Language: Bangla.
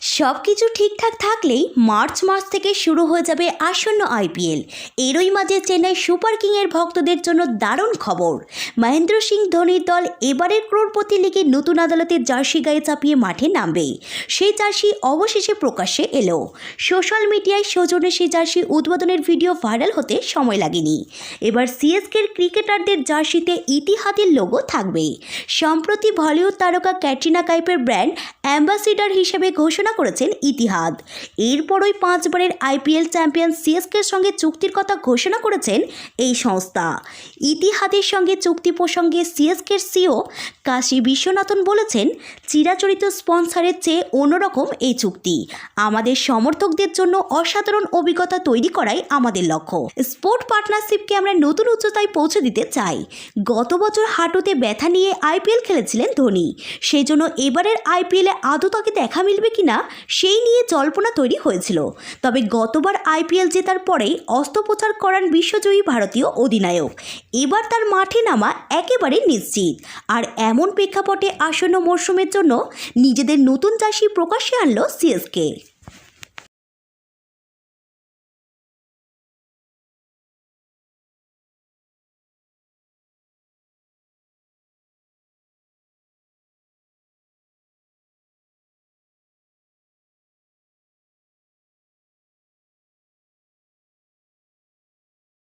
সব কিছু ঠিকঠাক থাকলেই মার্চ মাস থেকে শুরু হয়ে যাবে আসন্ন আইপিএল। এরই মাঝে চেন্নাই সুপার কিংয়ের ভক্তদের জন্য দারুণ খবর। মহেন্দ্র সিং ধোনির দল এবারের ক্রোড়পতি লিগে নতুন আদালতের জার্সি গায়ে চাপিয়ে মাঠে নামবে। সেই জার্সি অবশেষে প্রকাশ্যে এলো। সোশ্যাল মিডিয়ায় সৌজন্যে সেই জার্সি উদ্বোধনের ভিডিও ভাইরাল হতে সময় লাগেনি। এবার সিএসকের ক্রিকেটারদের জার্সিতে ইতিহাদের লোগো থাকবে সম্প্রতি বলিউড তারকা ক্যাটরিনা কাইপের ব্র্যান্ড অ্যাম্বাসিডার হিসেবে ঘোষণা করেছেন ইতিহাদ। এরপরই পাঁচবারের আইপিএল চ্যাম্পিয়ন সিএসকের সঙ্গে চুক্তির কথা ঘোষণা করেছেন এই সংস্থা। ইতিহাদের সঙ্গে চুক্তি প্রসঙ্গে সিএসকের সিও কাশী বিশ্বনাথন বলেছেন, চিরাচরিত স্পন্সরের চেয়ে অন্যরকম এই চুক্তি। আমাদের সমর্থকদের জন্য অসাধারণ অভিজ্ঞতা তৈরি করাই আমাদের লক্ষ্য। স্পোর্ট পার্টনারশিপকে আমরা নতুন উচ্চতায় পৌঁছে দিতে চাই। গত বছর হাঁটুতে ব্যথা নিয়ে আইপিএল খেলেছিলেন ধোনি। সেই জন্য এবারের আইপিএলে আদৌ তাকে দেখা মিলবে কিনা সেই নিয়ে জল্পনা তৈরি হয়েছিল। তবে গতবার আইপিএল জেতার পরেই অস্ত্রোপচার করান বিশ্বজয়ী ভারতীয় অধিনায়ক। এবার তার মাঠে নামা একেবারে নিশ্চিত। আর এমন প্রেক্ষাপটে আসন্ন মরশুমের জন্য নিজেদের নতুন চাষি প্রকাশ্যে আনল সিএসকে।